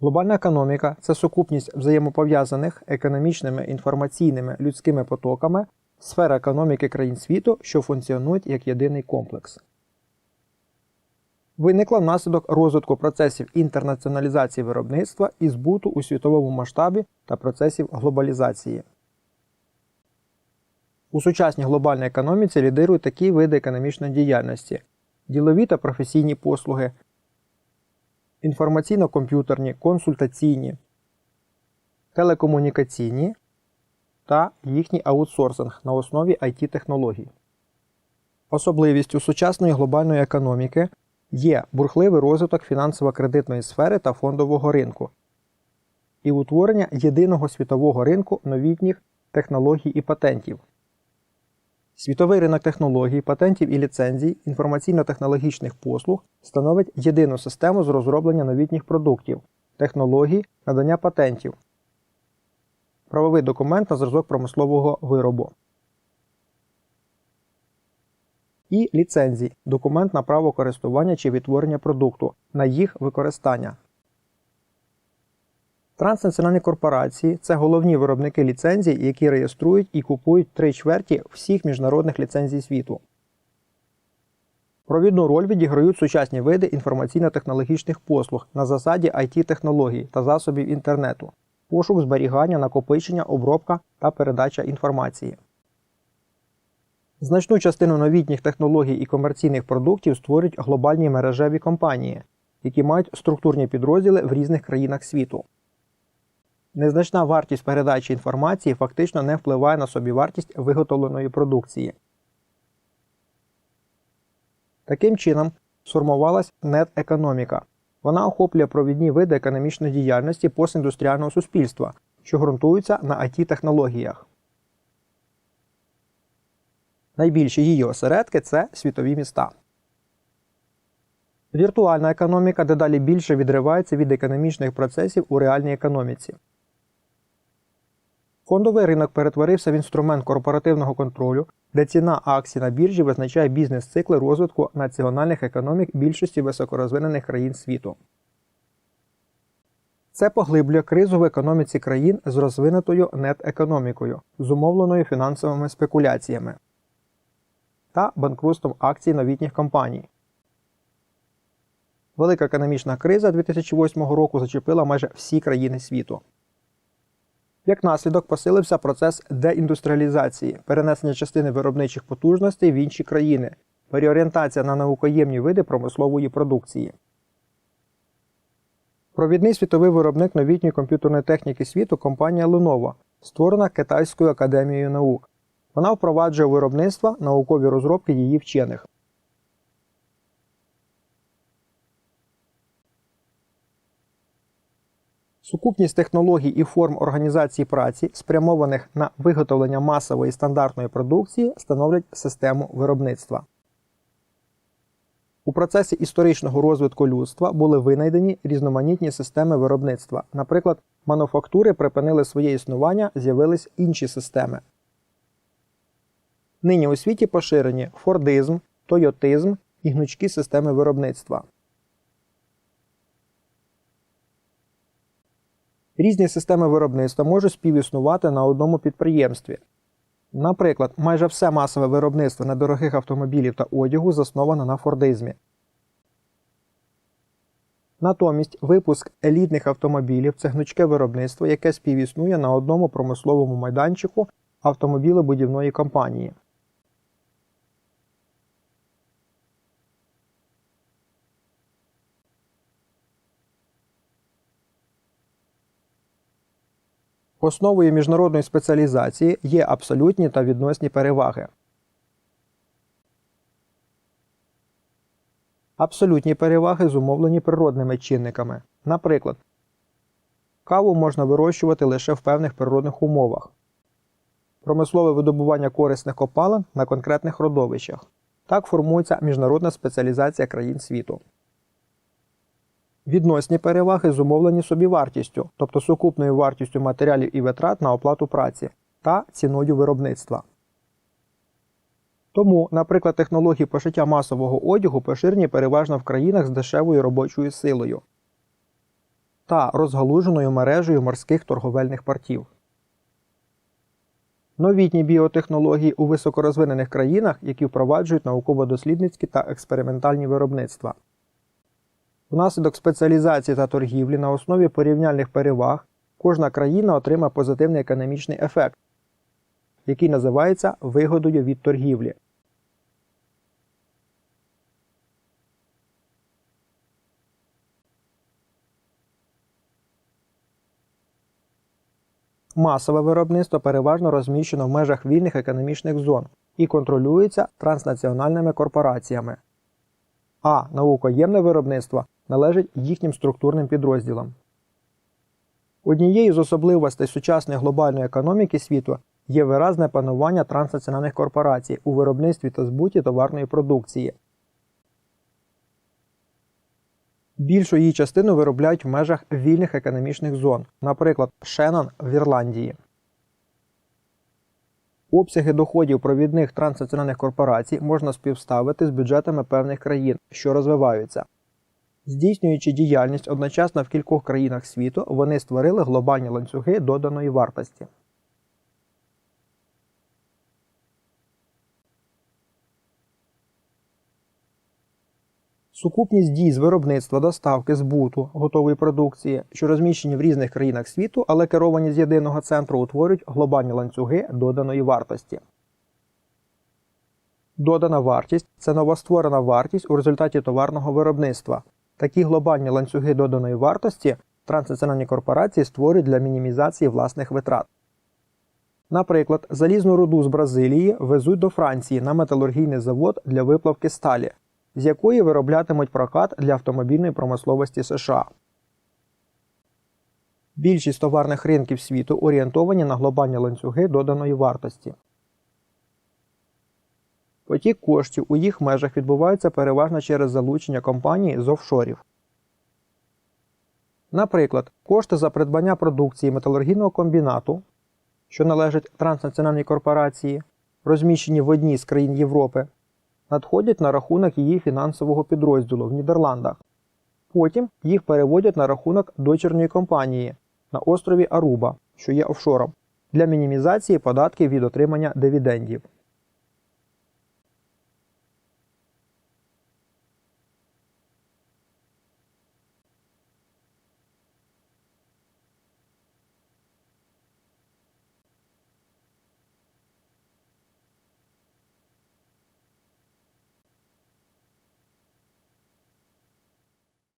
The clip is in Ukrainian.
Глобальна економіка це сукупність взаємопов'язаних економічними, інформаційними, людськими потоками сфер економіки країн світу, що функціонують як єдиний комплекс. Виникла внаслідок розвитку процесів інтернаціоналізації виробництва і збуту у світовому масштабі та процесів глобалізації. У сучасній глобальній економіці лідирують такі види економічної діяльності: ділові та професійні послуги, інформаційно-комп'ютерні, консультаційні, телекомунікаційні та їхній аутсорсинг на основі it технологій Особливістю сучасної глобальної економіки є бурхливий розвиток фінансово-кредитної сфери та фондового ринку і утворення єдиного світового ринку новітніх технологій і патентів. Світовий ринок технологій, патентів і ліцензій, інформаційно-технологічних послуг становить єдину систему з розроблення новітніх продуктів, технологій, надання патентів, правовий документ на зразок промислового виробу. І ліцензій документ на право користування чи відтворення продукту, на їх використання. Транснаціональні корпорації це головні виробники ліцензій, які реєструють і купують три чверті всіх міжнародних ліцензій світу. Провідну роль відіграють сучасні види інформаційно-технологічних послуг на засаді it технологій та засобів інтернету, пошук зберігання, накопичення, обробка та передача інформації. Значну частину новітніх технологій і комерційних продуктів створюють глобальні мережеві компанії, які мають структурні підрозділи в різних країнах світу. Незначна вартість передачі інформації фактично не впливає на собівартість виготовленої продукції. Таким чином, сформувалась нет-економіка. Вона охоплює провідні види економічної діяльності постіндустріального суспільства, що ґрунтуються на it технологіях Найбільші її осередки це світові міста. Віртуальна економіка дедалі більше відривається від економічних процесів у реальній економіці. Фондовий ринок перетворився в інструмент корпоративного контролю, де ціна акцій на біржі визначає бізнес-цикли розвитку національних економік більшості високорозвинених країн світу. Це поглиблює кризу в економіці країн з розвинутою нет-економікою, зумовленою фінансовими спекуляціями та банкрутством акцій новітніх компаній. Велика економічна криза 2008 року зачепила майже всі країни світу. Як наслідок посилився процес деіндустріалізації, перенесення частини виробничих потужностей в інші країни, переорієнтація на наукоємні види промислової продукції. Провідний світовий виробник новітньої комп'ютерної техніки світу компанія Lenovo, створена Китайською академією наук. Вона впроваджує виробництво наукові розробки її вчених. Сукупність технологій і форм організації праці, спрямованих на виготовлення масової стандартної продукції, становлять систему виробництва. У процесі історичного розвитку людства були винайдені різноманітні системи виробництва. Наприклад, мануфактури припинили своє існування, з'явились інші системи. Нині у світі поширені фордизм, тойотизм і гнучкі системи виробництва. Різні системи виробництва можуть співіснувати на одному підприємстві. Наприклад, майже все масове виробництво недорогих автомобілів та одягу засновано на фордизмі. Натомість випуск елітних автомобілів це гнучке виробництво, яке співіснує на одному промисловому майданчику автомобілебудівної компанії. Основою міжнародної спеціалізації є абсолютні та відносні переваги. Абсолютні переваги зумовлені природними чинниками. Наприклад, каву можна вирощувати лише в певних природних умовах, промислове видобування корисних копалин на конкретних родовищах. Так формується міжнародна спеціалізація країн світу. Відносні переваги зумовлені собівартістю, тобто сукупною вартістю матеріалів і витрат на оплату праці та ціною виробництва. Тому, наприклад, технології пошиття масового одягу поширені переважно в країнах з дешевою робочою силою. та розгалуженою мережею морських торговельних портів. Новітні біотехнології у високорозвинених країнах, які впроваджують науково-дослідницькі та експериментальні виробництва. Внаслідок спеціалізації та торгівлі на основі порівняльних переваг кожна країна отримає позитивний економічний ефект, який називається вигодою від торгівлі. Масове виробництво переважно розміщено в межах вільних економічних зон і контролюється транснаціональними корпораціями, а наукоємне виробництво належить їхнім структурним підрозділам. Однією з особливостей сучасної глобальної економіки світу є виразне панування транснаціональних корпорацій у виробництві та збуті товарної продукції. Більшу її частину виробляють в межах вільних економічних зон, наприклад, Шеннон в Ірландії. Обсяги доходів провідних транснаціональних корпорацій можна співставити з бюджетами певних країн, що розвиваються. Здійснюючи діяльність одночасно в кількох країнах світу, вони створили глобальні ланцюги доданої вартості. Сукупність дій з виробництва, доставки, збуту готової продукції, що розміщені в різних країнах світу, але керовані з єдиного центру, утворюють глобальні ланцюги доданої вартості. Додана вартість це новостворена вартість у результаті товарного виробництва. Такі глобальні ланцюги доданої вартості транснаціональні корпорації створюють для мінімізації власних витрат. Наприклад, залізну руду з Бразилії везуть до Франції на металургійний завод для виплавки сталі, з якої вироблятимуть прокат для автомобільної промисловості США. Більшість товарних ринків світу орієнтовані на глобальні ланцюги доданої вартості. Потік коштів у їх межах відбувається переважно через залучення компанії з офшорів. Наприклад, кошти за придбання продукції металургійного комбінату, що належить транснаціональній корпорації, розміщені в одній з країн Європи, надходять на рахунок її фінансового підрозділу в Нідерландах. Потім їх переводять на рахунок дочірньої компанії на острові Аруба, що є офшором, для мінімізації податків від отримання дивідендів.